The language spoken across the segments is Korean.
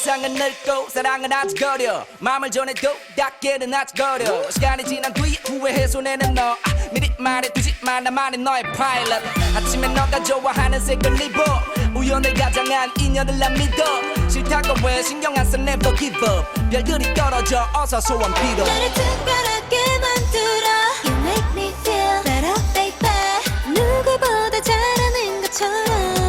세상은 늙고 사랑은 아직 거려. 마음을 전해도 닿게는 아직 거려. 시간이 지난 뒤 후회해 손에는 너. 아, 미리 말해두지만 나만의 너의 파일럿. 아침에 너가 좋아하는 색을 입어 우연을 가장한 인연을 난 믿어. 싫다고 왜 신경 안써? Never give up. 별들이 떨어져. 어서 소원 빌어. 나를 특별하게 만들어. You make me feel better baby. 누구보다 잘하는 것처럼.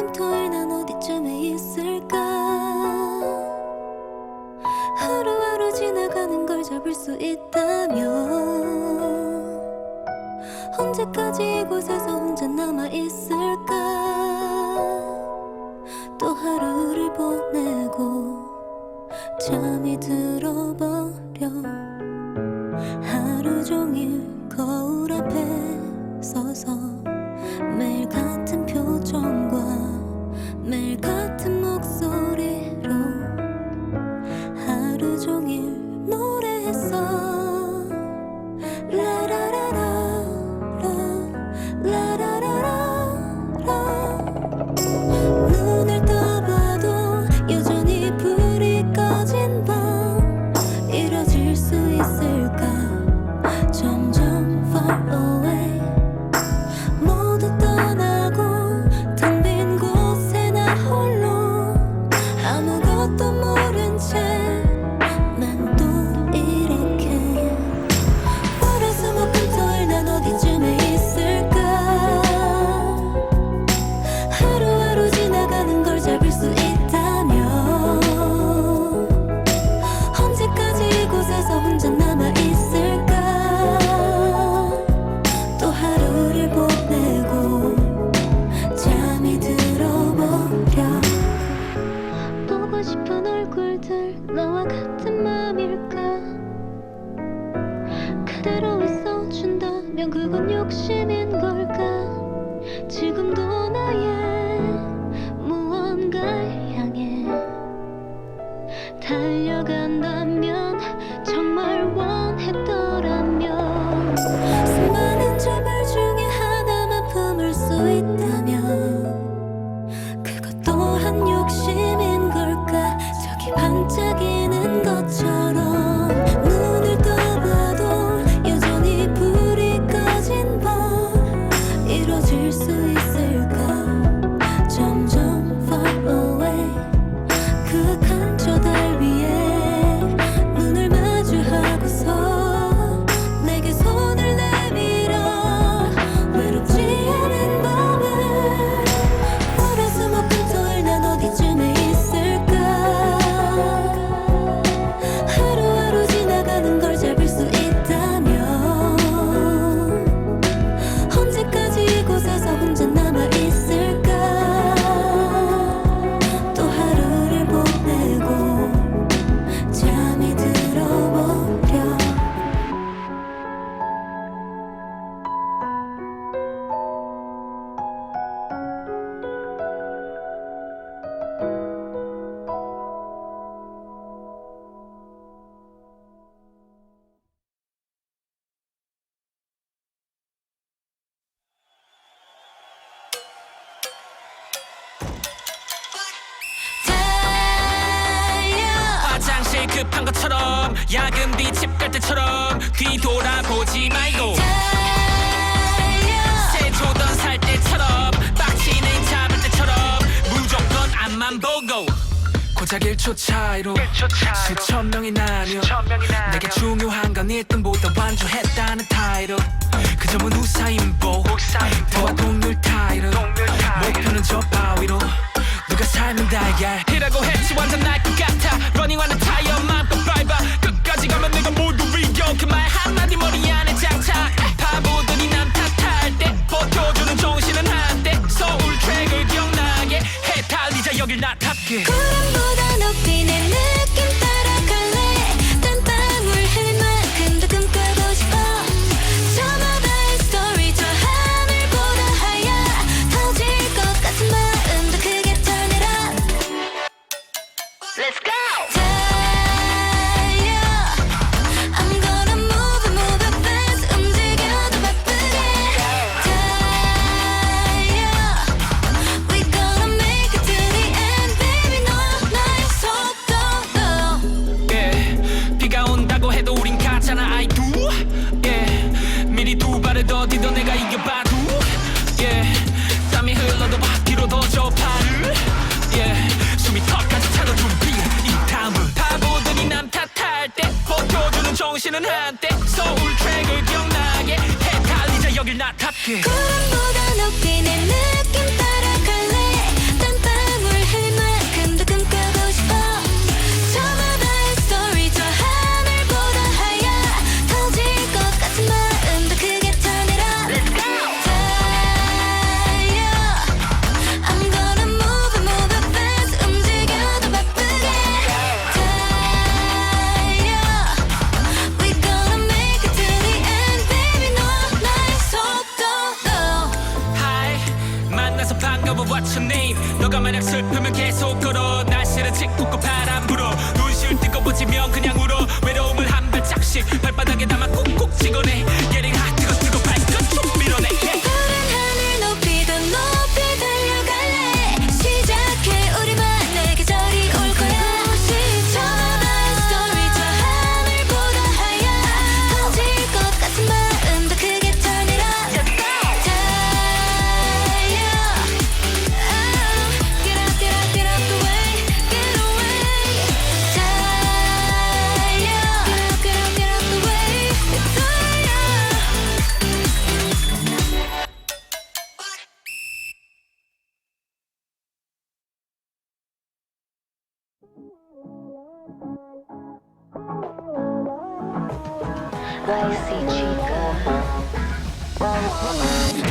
금토일 난 어디쯤에 있을까? 하루하루 지나가는 걸 잡을 수 있다면 언제까지 이곳에서 혼자 남아 있을 잊어질 수 있을까? 차이로 수천 명이 나뉘어 내게 중요한 건 1등보다 완주했다는 타이로 그 점은 우사인 보 내가 이겨봐도? Yeah. 땀이 흘러도 바퀴로 더저 발을 yeah. 숨이 턱까지 차도 준비. 이 다음은 바보들이 남 탓할 때 버텨주는 정신은 한때. 서울 트랙을 기억나게. 해 달리자 여길 나타게 of what's your name 너가 만약 슬프면 계속 걸어 날씨를 짓궂고 바람 불어 눈시울 뜨거워지면 그냥 울어 외로움을 한 발짝씩 발바닥에 담아 꾹꾹 찍어내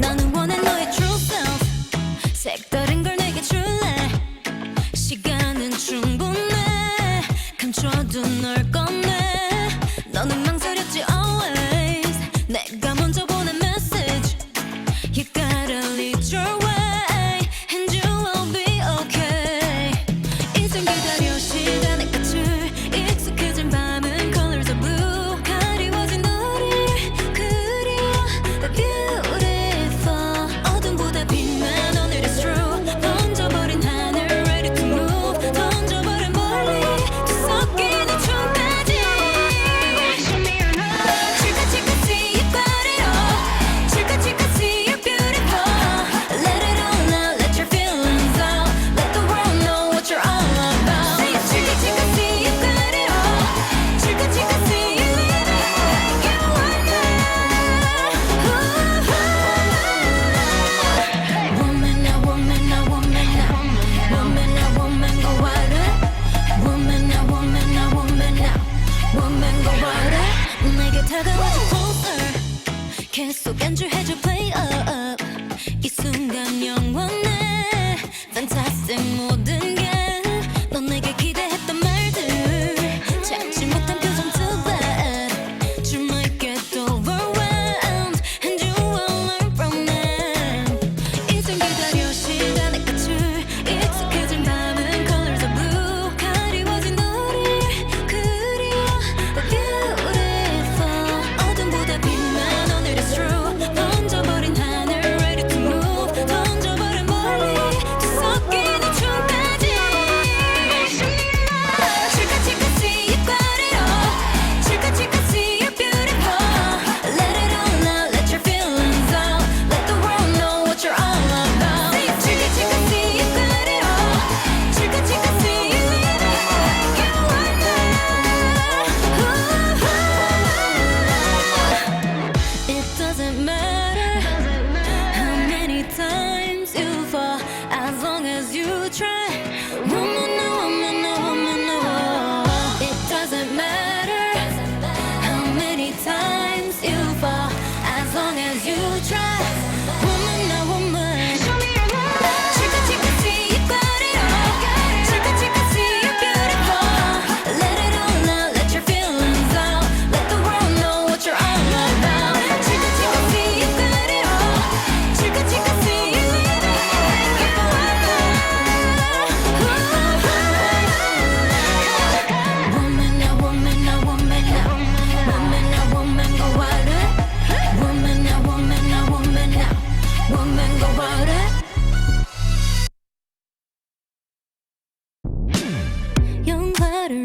나는 원해 너의 true 색다른 걸 내게 줄래 시간은 충분해 감춰둔 널 꺼.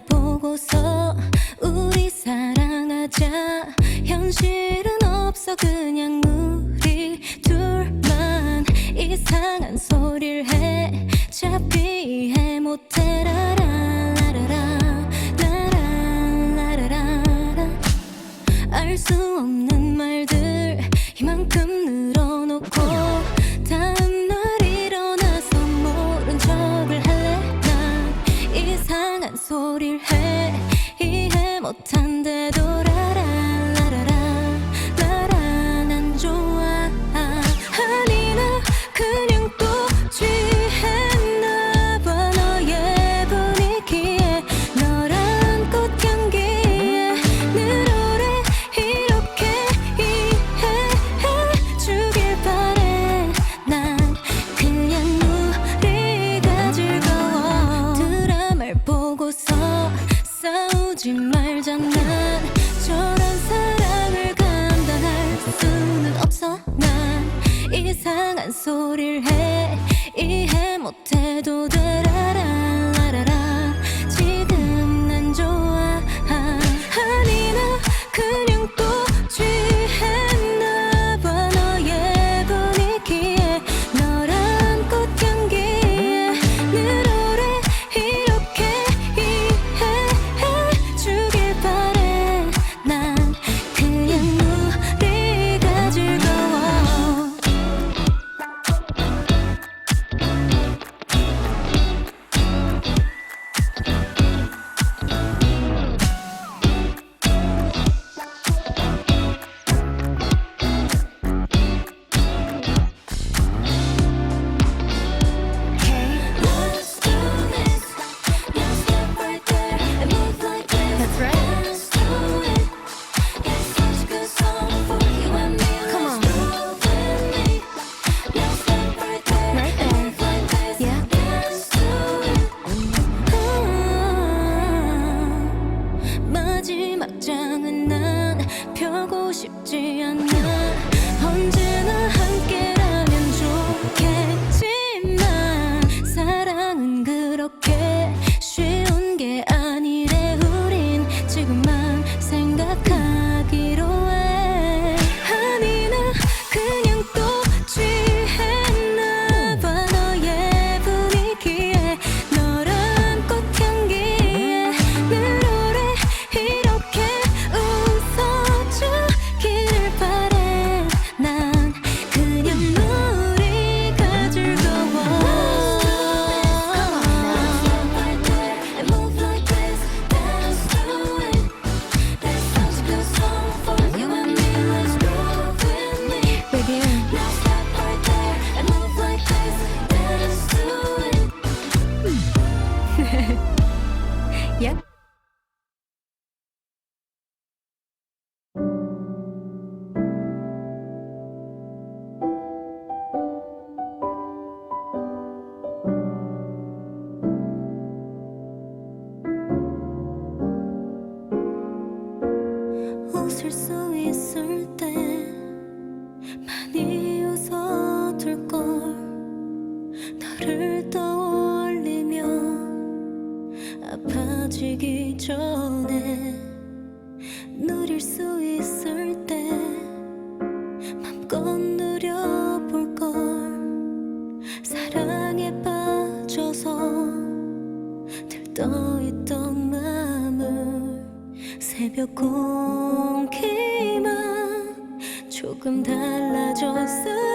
보고서 우리 사랑하자. 현실은 없어 그냥 우리 둘만 이상한 소리를 해. 잡기 해 못해 라라 라. 라 라라 라라라. 알수 없는 말들 이만큼 늘어놓고 소리를 해. 이해 못한 대도라라. Я 새벽 공기만 조금 달라졌어.